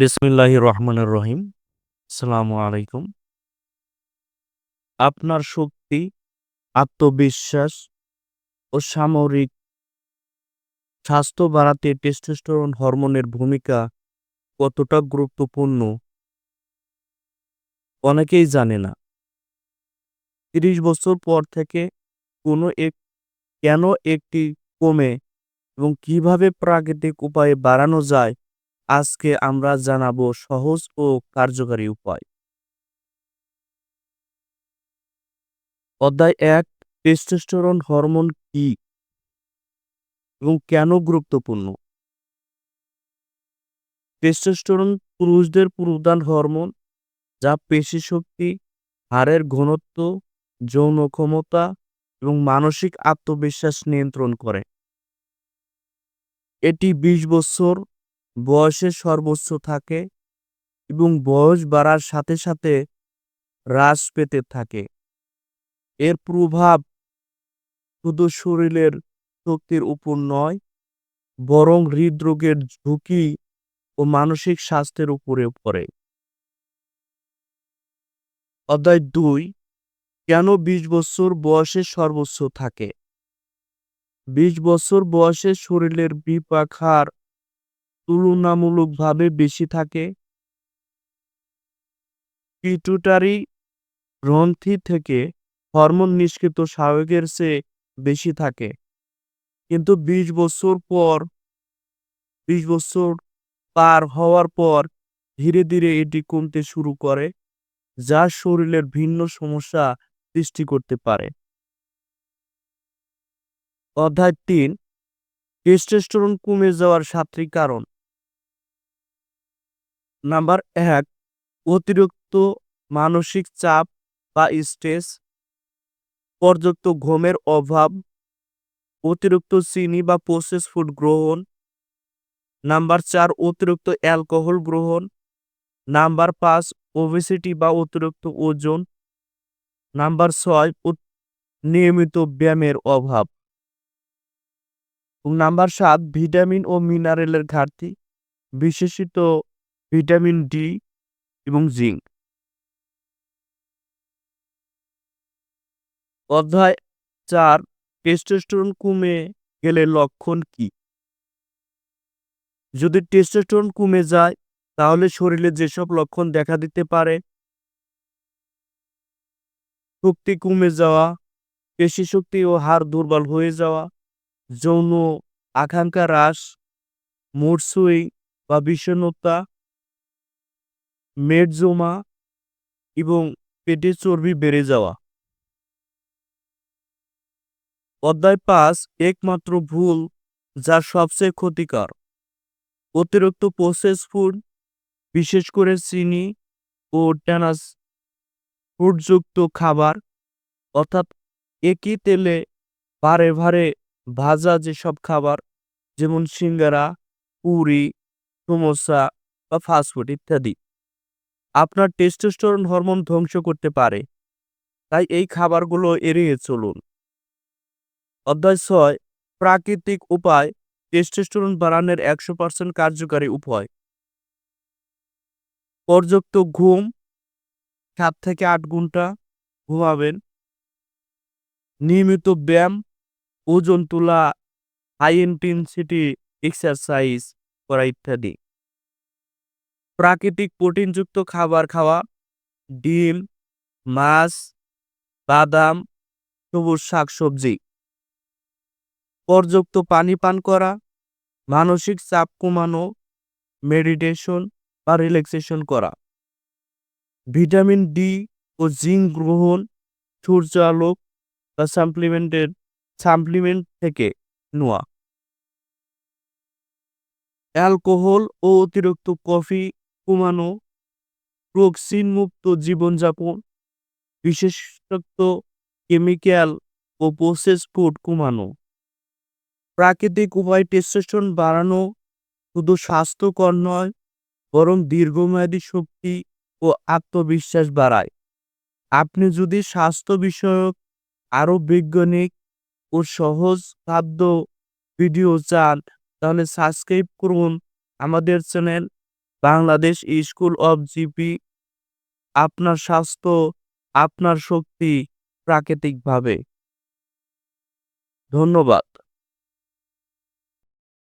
বিসমিল্লাহ রহমানুর রহিম। আসসালামু আলাইকুম। আপনার শক্তি, আত্মবিশ্বাস ও সামরিক স্বাস্থ্য বাড়াতে টেস্টোস্টেরন হরমোনের ভূমিকা কতটা গুরুত্বপূর্ণ? অনেকেই জানে না। তিরিশ বছর পর থেকে কোনো এক, কেন একটি কমে এবং কীভাবে প্রাকৃতিক উপায়ে বাড়ানো যায় আজকে আমরা জানাব সহজ ও কার্যকারী উপায়। অধ্যায় এক, টেস্টোস্টেরন হরমোন কি? এবং কেন গুরুত্বপূর্ণ? টেস্টোস্টেরন পুরুষদের প্রধান হরমোন, যা পেশি শক্তি, হাড়ের ঘনত্ব, যৌন ক্ষমতা এবং মানসিক আত্মবিশ্বাস নিয়ন্ত্রণ করে। এটি বিশ বছর বয়সে সর্বোচ্চ থাকে এবং বয়স বাড়ার সাথে সাথে হ্রাস পেতে থাকে। এর প্রভাব শুধু শরীরের শক্তির উপর নয়, বরং হৃদরোগের ঝুঁকি ও মানসিক স্বাস্থ্যের উপরেও পড়ে। অধ্যায় দুই, কেন বিশ বছর বয়সে সর্বোচ্চ থাকে? বিশ বছর বয়সে শরীরের বিপাক হার তুলনামূলকভাবে বেশি থাকে। পিটুটারি গ্রন্থি থেকে হরমোন নিষ্কৃত স্বাভাবিকের চেয়ে বেশি থাকে। কিন্তু বিশ বছর পর, বিশ বছর পার হওয়ার পর ধীরে ধীরে এটি কমতে শুরু করে, যা শরীরের ভিন্ন সমস্যা সৃষ্টি করতে পারে। অধ্যায় তিন, টেস্টোস্টেরন কমে যাওয়ার সাতটি কারণ। নাম্বার এক, অতিরিক্ত মানসিক চাপ বা স্ট্রেস, পর্যাপ্ত ঘুমের অভাব, অতিরিক্ত চিনি বা প্রসেস ফুড গ্রহণ। নাম্বার চার, অতিরিক্ত অ্যালকোহল গ্রহণ। নাম্বার পাঁচ ওবেসিটি বা অতিরিক্ত ওজন। নাম্বার ছয় নিয়মিত ব্যায়ামের অভাব। নাম্বার সাত, ভিটামিন ও মিনারেলের ঘাটতি, বিশেষিত ভিটামিন ডি এবং জিঙ্ক। অধ্যায় চার, টেস্টোস্টেরন কমে গেলে লক্ষণ কি? যদি টেস্টোস্টেরন কমে যায়, তাহলে শরীরে যেসব লক্ষণ দেখা দিতে পারে? শক্তি কমে যাওয়া, পেশি শক্তি ও হাড় দুর্বল হয়ে যাওয়া, যৌন আকাঙ্ক্ষা হ্রাস মুড সুইং বা বিষণ্ণতা মেদ জমা এবং পেটে চর্বি বেড়ে যাওয়া। অধ্যায় পাঁচ, একমাত্র ভুল যা সবচেয়ে ক্ষতিকর। অতিরিক্ত প্রসেস ফুড বিশেষ করে চিনি ও ট্যানাস ফুডযুক্ত খাবার, অর্থাৎ একই তেলে ভারে ভারে ভাজা যেসব খাবার, যেমন সিঙ্গারা, পুরি, সমোসা বা ফাস্টফুড ইত্যাদি। আপনার টেস্টোস্টেরন হরমোন ধ্বংস করতে পারে। তাই এই খাবারগুলো এড়িয়ে চলুন। অধ্যায় ছয়, প্রাকৃতিক উপায় টেস্টোস্টেরন বাড়ানোর একশো পার্সেন্ট কার্যকারী উপায়। পর্যাপ্ত ঘুম, সাত থেকে আট ঘণ্টা ঘুমাবেন। নিয়মিত ব্যায়াম, ওজন তোলা হাই ইন্টেন্সিটি এক্সারসাইজ করা ইত্যাদি। প্রাকৃতিক প্রোটিনযুক্ত খাবার খাওয়া, ডিম, মাছ, বাদাম, সবুজ শাকসবজি। পর্যাপ্ত পানি পান করা, মানসিক চাপ কমানো, মেডিটেশন বা রিল্যাক্সেশন করা। ভিটামিন ডি ও জিঙ্ক গ্রহণ সূর্য আলোক বা সাপ্লিমেন্টের, সাপ্লিমেন্ট থেকে নেওয়া। অ্যালকোহল ও অতিরিক্ত কফি কমানো মুক্ত জীবনযাপন, বিশেষত কেমিক্যাল ও প্রসেস ফুড কমানো প্রাকৃতিক উপায় টেস্টেশন বাড়ানো শুধু স্বাস্থ্যকর নয়, বরং দীর্ঘমেয়াদী শক্তি ও আত্মবিশ্বাস বাড়ায়। আপনি যদি স্বাস্থ্য বিষয়ক আরও বৈজ্ঞানিক ও সহজ খাদ্য ভিডিও চান, তাহলে সাবস্ক্রাইব করুন আমাদের channel Bangladesh school of GP আপনার স্বাস্থ্য আপনার শক্তি প্রাকৃতিকভাবে। ধন্যবাদ।